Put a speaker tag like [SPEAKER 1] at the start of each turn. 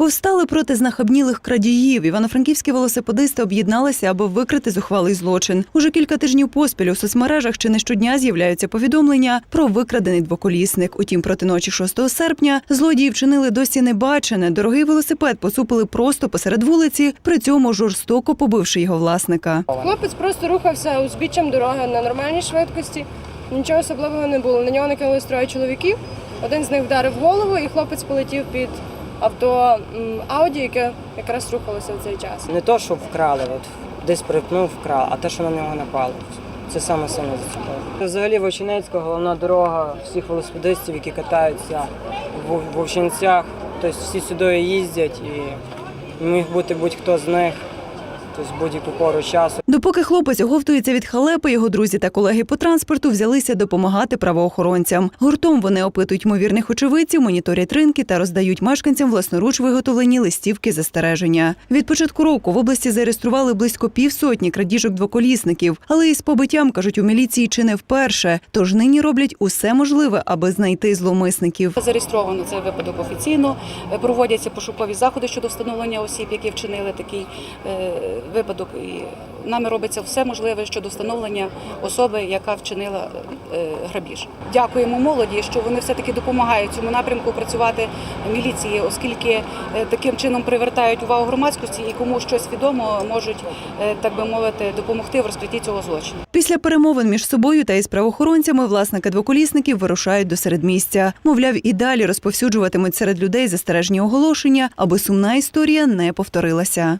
[SPEAKER 1] Повстали проти знахабнілих крадіїв. Івано-франківські велосипедисти об'єдналися, аби викрити зухвалий злочин. Уже кілька тижнів поспіль у соцмережах чи не щодня з'являються повідомлення про викрадений двоколісник. Утім, проти ночі 6 серпня злодії вчинили досі небачене. Дорогий велосипед поцупили просто посеред вулиці, при цьому жорстоко побивши його власника.
[SPEAKER 2] Хлопець просто рухався узбіччям дороги на нормальній швидкості. Нічого особливого не було. На нього накинули троє чоловіків. Один з них вдарив голову, і хлопець полетів під авто Ауді, яке якраз рухалося в цей час.
[SPEAKER 3] Не то, що вкрали, от десь припнув, вкрав, а те, що на нього напали. Це саме сильно зацікавило. Взагалі Вовчинецька головна дорога всіх велосипедистів, які катаються в Вовчинцях. Тобто всі сюди їздять і міг бути будь-хто з них, тобто будь-яку пору часу.
[SPEAKER 1] Допоки хлопець оговтується від халепи, його друзі та колеги по транспорту взялися допомагати правоохоронцям. Гуртом вони опитують ймовірних очевидців, моніторять ринки та роздають мешканцям власноруч виготовлені листівки застереження. Від початку року в області зареєстрували близько півсотні крадіжок двоколісників, але із побиттям кажуть у міліції чи не вперше. Тож нині роблять усе можливе, аби знайти зловмисників.
[SPEAKER 4] Зареєстровано цей випадок офіційно. Проводяться пошукові заходи щодо встановлення осіб, які вчинили такий е, випадок. І нами робиться все можливе щодо встановлення особи, яка вчинила е, грабіж. Дякуємо молоді, що вони все таки допомагають цьому напрямку працювати міліції, оскільки е, таким чином привертають увагу громадськості і кому щось відомо можуть, е, так би мовити, допомогти в розкритті цього злочину.
[SPEAKER 1] Після перемовин між собою та із правоохоронцями власники двоколісників вирушають до середмістя. Мовляв, і далі розповсюджуватимуть серед людей застережні оголошення, аби сумна історія не повторилася.